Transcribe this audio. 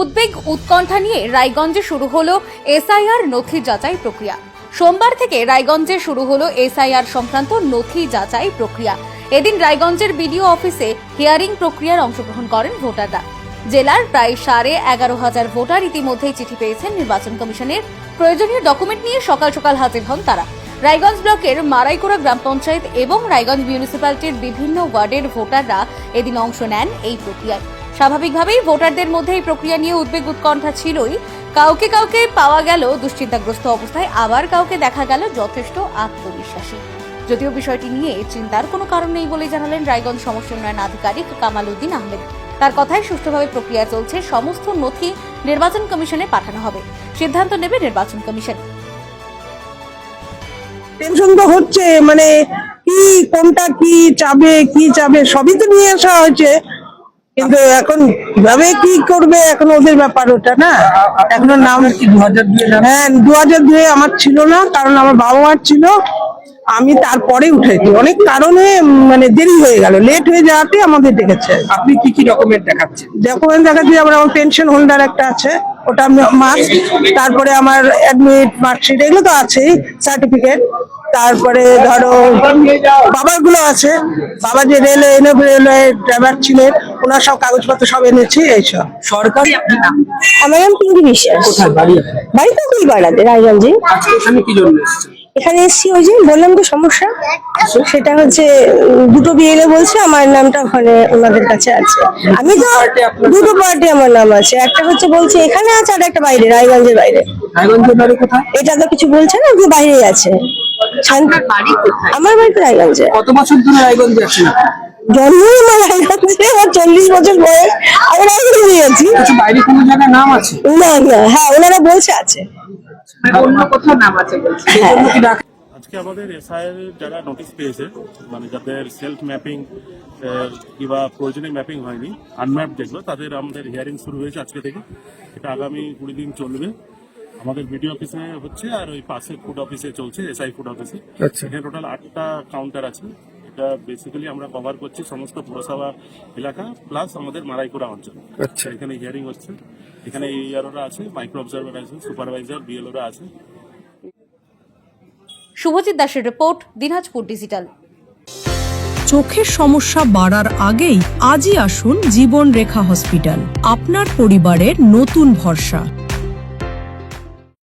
উদ্বেগ উৎকণ্ঠা নিয়ে রায়গঞ্জে শুরু হলো এসআইআর নথি যাচাই প্রক্রিয়া। সোমবার থেকে রায়গঞ্জে শুরু হলো এসআইআর সংক্রান্ত নথি যাচাই প্রক্রিয়া। এদিন রায়গঞ্জের বিডিও অফিসে হিয়ারিং প্রক্রিয়ার অংশগ্রহণ করেন ভোটাররা। জেলার প্রায় সাড়ে এগারো হাজার ভোটার ইতিমধ্যেই চিঠি পেয়েছেন নির্বাচন কমিশনের। প্রয়োজনীয় ডকুমেন্ট নিয়ে সকাল সকাল হাজির হন তারা। রায়গঞ্জ ব্লকের মারাইকোড়া গ্রাম পঞ্চায়েত এবং রায়গঞ্জ মিউনিসিপ্যালিটির বিভিন্ন ওয়ার্ডের ভোটাররা এদিন অংশ নেন এই প্রক্রিয়ায়। স্বাভাবিকভাবেই ভোটারদের মধ্যে এই প্রক্রিয়া নিয়ে উদ্বেগ উৎকণ্ঠা ছিলই। কাউকে কাউকে পাওয়া গেল দুশ্চিন্তাগ্রস্ত অবস্থায়, আবার কাউকে দেখা গেল যথেষ্ট আত্মবিশ্বাসী। যদিও বিষয়টি নিয়ে চিন্তার কোনো কারণ নেই বলে জানালেন রায়গঞ্জ সমস্যা উন্নয়ন আধিকারিক কামাল উদ্দিন আহমেদ। তার কথায় সুষ্ঠুভাবে প্রক্রিয়া চলছে, সমস্ত নথি নির্বাচন কমিশনে পাঠানো হবে। সিদ্ধান্ত নেবে নির্বাচন কমিশন। টেনশন তো হচ্ছে মানে কি, কোনটা কি চাবে কি চাবে, সবই তো নিয়ে আসা হয়েছে। কিন্তু এখন কীভাবে কি করবে এখন ওদের ব্যাপার ওটা না? এখনও নাম দু হাজার দুয়ে হ্যাঁ দু হাজার দুয়ে আমার ছিল না কারণ আমার বাবা মার ছিল। আমি তারপরে উঠেছি। অনেক কারণে মানে দেরি হয়ে গেল। লেট হয়ে যাওয়াতে আমাদের ডেকেছে। আপনি কি কি ডকুমেন্ট দেখাচ্ছেন? ডকুমেন্ট দেখাচ্ছি আমার আমার পেনশন হোল্ডার একটা আছে। ওটা মাস্ট তারপরে আমার অ্যাডমিট মার্কশিট এগুলো তো আছেই সার্টিফিকেট তারপরে ধরো বাবারগুলো আছে। বাবা যে রেলে এনে রেলওয়ে ড্রাইভার ছিলেন ওনার সব কাগজপত্র সব এনেছি এইসব সরকারি নাম? আমার নাম পিঙ্কি বিশ্বাস। কোথায় বাড়ি আপনার? বাড়ি তো কুলপাড়াতে রায়গঞ্জে। আজকে এখানে কি জন্য এসেছেন? এখানে এসছি ওই যে বললাম তো সমস্যা। সেটা হচ্ছে উম, দুটো বিএলএ বলছে আমার নামটা ওখানে ওনাদের কাছে আছে। আমি তো আপনার- দুটো পার্টি আমার নাম আছে। একটা হচ্ছে বলছে এখানে আছে আর একটা বাইরে রায়গঞ্জের বাইরে। রায়গঞ্জের বাড়ি কোথায়? এটা তো কিছু বলছে না যে বাইরেই আছে। শান্তি আমার বাড়ি তো রায়গঞ্জে। কত বছর ধরে রায়গঞ্জে আছেন জন্মই আমার রায়গঞ্জে আমার চল্লিশ বছর বয়স। আমি রায়গঞ্জে আছি কিছু বাইরে কোনো জায়গায় নাম আছে? না না হ্যাঁ ওনারা বলছে আছে। অন্য কোথাও নাম আছে বলছে। ডাক আজকে আমাদের এসআইআর যারা নোটিশ পেয়েছে মানে যাদের সেলফ ম্যাপিং কিংবা প্রয়োজনীয় ম্যাপিং হয়নি আনম্যাপ যেগুলো তাদের আমাদের হিয়ারিং শুরু হয়েছে আজকে থেকে। এটা আগামী কুড়ি দিন চলবে। আমাদের বিডিও অফিসে হচ্ছে আর ওই পাশে ফুড অফিসে চলছে এসআই ফুড অফিসে এখানে টোটাল আটটা কাউন্টার আছে। এটা বেসিক্যালি আমরা কভার করছি সমস্ত পুরসভা এলাকা প্লাস আমাদের মারাইকুড়া অঞ্চল। আচ্ছা। এখানে হিয়ারিং হচ্ছে। এখানে ইআরওরা আছে মাইক্রো অবজারভার আছে সুপারভাইজার বিএলওরা আছে। শুভজিৎ দাসের রিপোর্ট দিনাজপুর ডিজিটাল চোখের সমস্যা বাড়ার আগেই আজই আসুন জীবন রেখা হসপিটাল আপনার পরিবারের নতুন ভরসা।